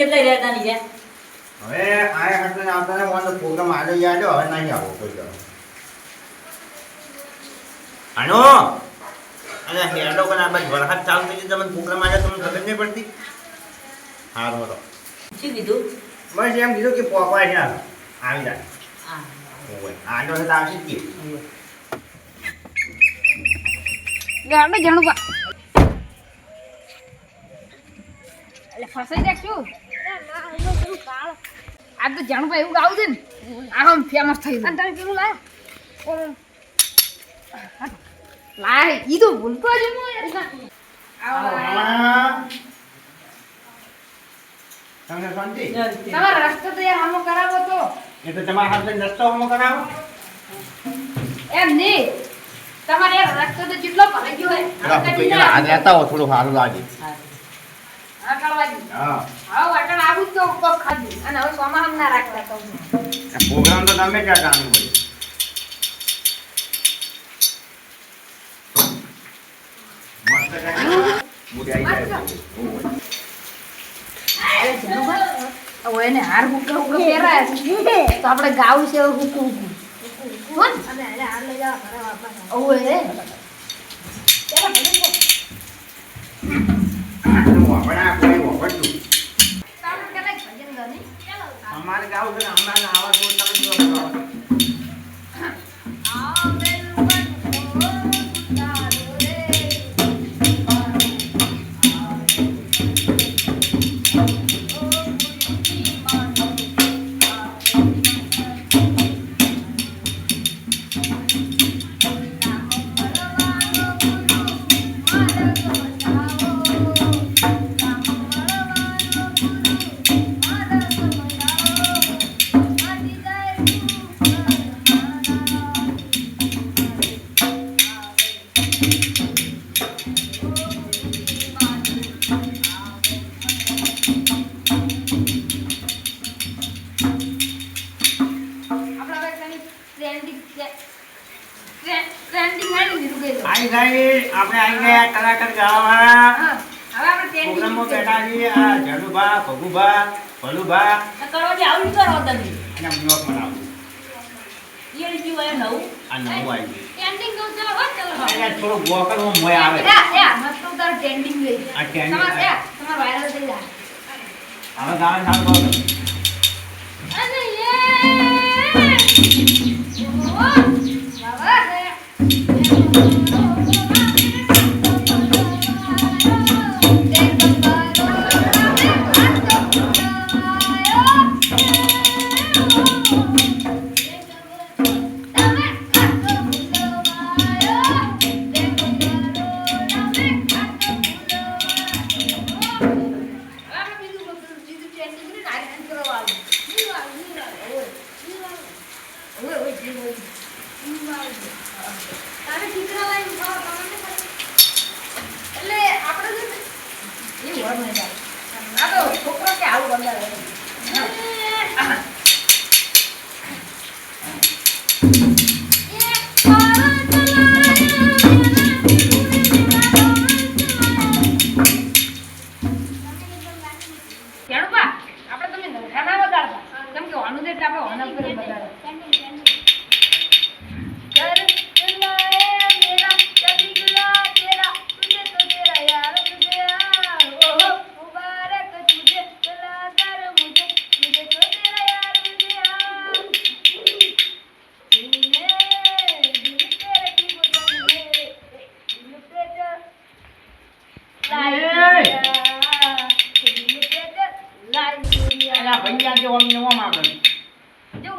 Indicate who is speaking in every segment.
Speaker 1: કેટલા રહ્યા હતા નીચે
Speaker 2: હવે આ હટને આવતા ને મને પ્રોગ્રામ આજે યાદ હવે નહીં આવો કોઈ. આનો? અને હેડો પણ આ બસ વરસાદ ચાલુ થઈ ગઈ તમને પ્રોગ્રામ આજે તમને ખબર નહીં પડતી? હારું હતો
Speaker 1: શું કીધું?
Speaker 2: બસ એમ કીધું કે પોપાય છે આવી જાય
Speaker 1: હા.
Speaker 2: આનો તો આવશે જ કે.
Speaker 3: જાણું બા એટલે ફસાઈ રાખશું આ તો જાણું એવું ગાવું છે ને આમ ફેમસ થઈ ગયું તને કેવું લાય લાય ઈ તો ભૂલતો જ
Speaker 2: તમને શાંતિ?
Speaker 3: તમારો રસ્તો તો યાર આમો કરાવો તો.
Speaker 2: એ તો તમારા હાથે રસ્તો હમો કરાવો.
Speaker 3: એમ નહીં. તમારે રસ્તો તો જેટલો ભરાઈ ગયો હોય
Speaker 2: થોડું સારું લાગે.
Speaker 3: આ
Speaker 2: હા.
Speaker 3: હવે આવું જ તો કોક ખાધું. અને હવે સોમાં હમ ના રાખતા તો
Speaker 2: પ્રોગ્રામ તો તમે ક્યાં
Speaker 3: છે. તો આપણે ગાવું છે હુકું હુકું. ઓવે. ગાને?
Speaker 2: અમારે ગાવું છે અમારે આવા જોર તમે
Speaker 3: trending
Speaker 2: પ્રોગ્રામમાં. બેઠા છીએ. આ જનુભા ભગુભા ભલુભા
Speaker 1: કરવાથી આવું કરો તમે.
Speaker 2: અને મ્યોક બનાવું
Speaker 1: એ રીતે હોય નવું.
Speaker 2: આ નવું આવી ગયું.
Speaker 3: તો ચલો હો, ચલો.
Speaker 2: થોડું મોય આવે.
Speaker 3: એ, એ, મસ્ત ઉતારો trending લઈ.
Speaker 2: આ trending
Speaker 3: તમારે, એ, તમારે થઈ જાય.
Speaker 2: હવે ગાવા ચાલુ કરો.
Speaker 3: અને એ ઓહો,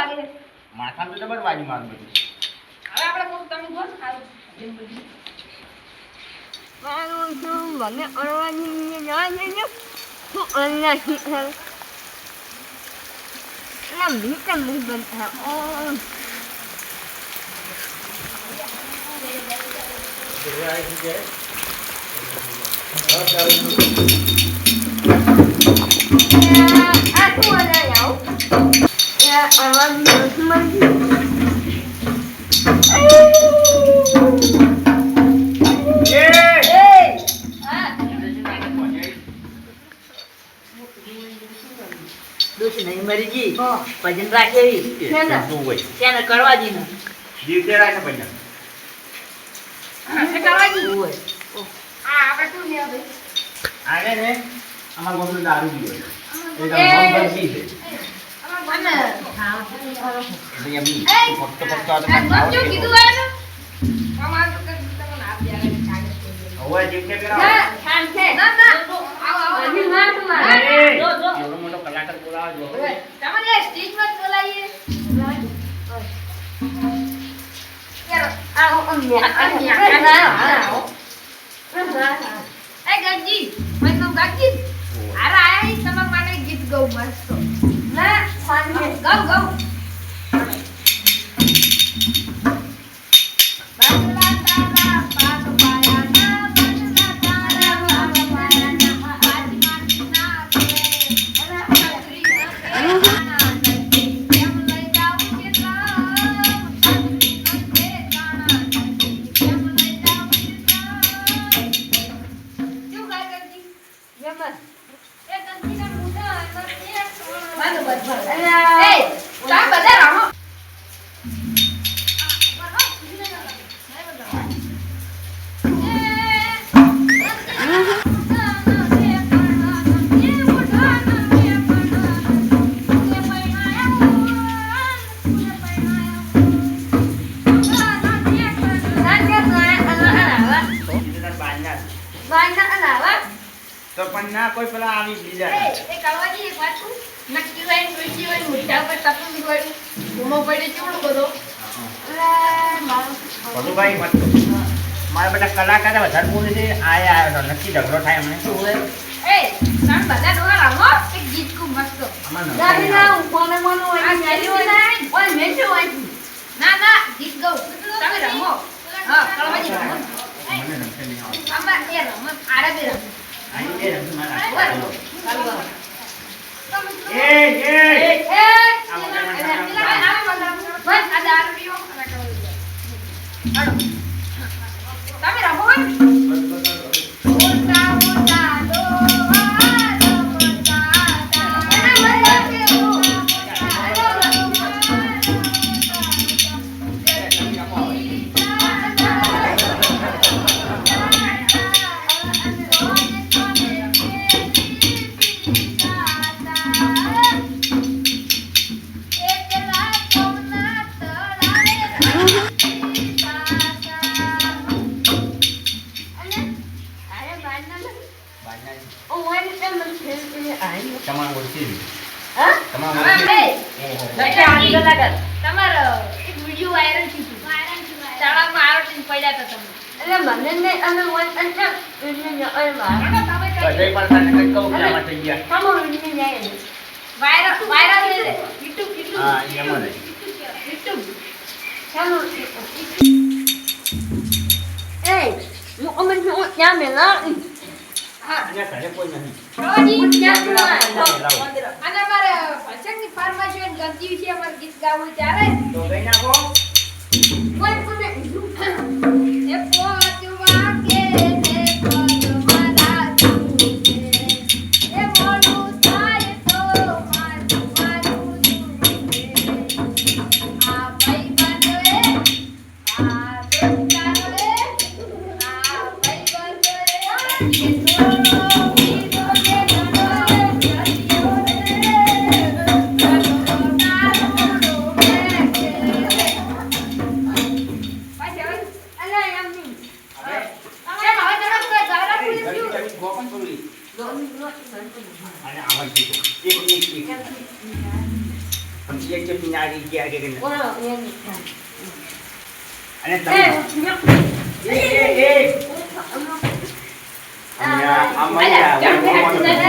Speaker 3: વાગે
Speaker 2: માથામાં તો ડબલ વાગી મારું બધું.
Speaker 3: હવે આપણે કોણ તમે બોલ સારું.
Speaker 4: મારું શું મને અડવાની હું અલ્લા ના મુખ ઓ. આવું
Speaker 3: હા.
Speaker 1: ભજન રાખે એવી
Speaker 3: એ
Speaker 4: ના, ના.
Speaker 3: કરતું હોય
Speaker 1: તેને કરવા દી ને
Speaker 3: જીવતે રાખે ભજન
Speaker 2: એ
Speaker 1: હોય
Speaker 2: આ આપણે શું લેવા ભાઈ
Speaker 3: આને ને અમારા ગામનો દારૂ પીવે એ
Speaker 2: તો
Speaker 4: છે.
Speaker 2: ના? ના આવો આવો.
Speaker 4: હજી ના તમારે.
Speaker 3: એ,
Speaker 1: જો, જો.
Speaker 3: એવડો મોટો કલાકાર બોલાવો છો.
Speaker 2: તમને સ્ટેજમાં જ બોલાવીએ. યાર
Speaker 4: આ હું અન્ય. આ ના, આ.
Speaker 2: એ ગંજી મેં તો ગાજી અરે આયા તમારા માટે ગીત ગૌ મસ્ત
Speaker 4: ના, શાંત છે.
Speaker 2: ના
Speaker 3: કોઈ પેલા આવી બીજા
Speaker 2: નક્કી હોય કોઈ હોય મોટા પર તપન હોય ઘૂમો પડે કેવડો બધો?
Speaker 3: ભલુભાઈ મત મારા બધા કલાકાર વધારે બોલે છે આયા આવ્યો હતો નક્કી ઝઘડો થાય અમને શું હોય?
Speaker 2: એ તમે બધા ડોહા રમો એક ગીત ખૂબ મસ્ત.
Speaker 3: નવસારી આવો.
Speaker 2: આ ચાલ્યું હોય. ને? ના ના ગીત ગાઉં તમે રમો. હા કળવાજી રમો.
Speaker 3: મને.
Speaker 2: આમાં એ રમો આરબી રમો તમે રમો.
Speaker 3: તમારે ઓળખી છે.
Speaker 4: હા?
Speaker 3: તમારે
Speaker 4: અને
Speaker 3: ઘરે કોઈ નથી.
Speaker 2: અને અમારે હોય ને વિશે અમારે ગીત ગાવું ત્યારે
Speaker 3: તો ગઈ નાખો. અને આમાં જ કીધું. એક એક એક. પછી એક જે પિનારી ગયા કે કે
Speaker 4: ઓલો એમ નહીં
Speaker 3: અને
Speaker 4: એ
Speaker 3: તમે એ એ એ અહીંયા આ મળી
Speaker 2: અલ્યા,
Speaker 3: ગયા.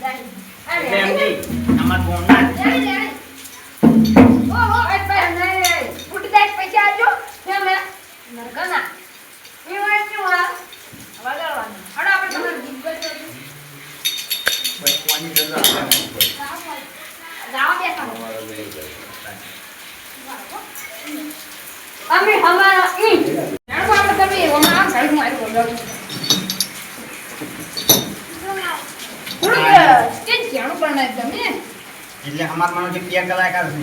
Speaker 2: જમ,
Speaker 4: અમે હમારા
Speaker 2: ઈ આપણે તમે. એમાં સાઈડમાં આવી ગયો પણ તમે
Speaker 3: એટલે અમાર માનો જે ક્રિયા કલાકાર છે.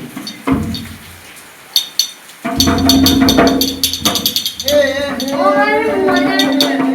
Speaker 2: એ એ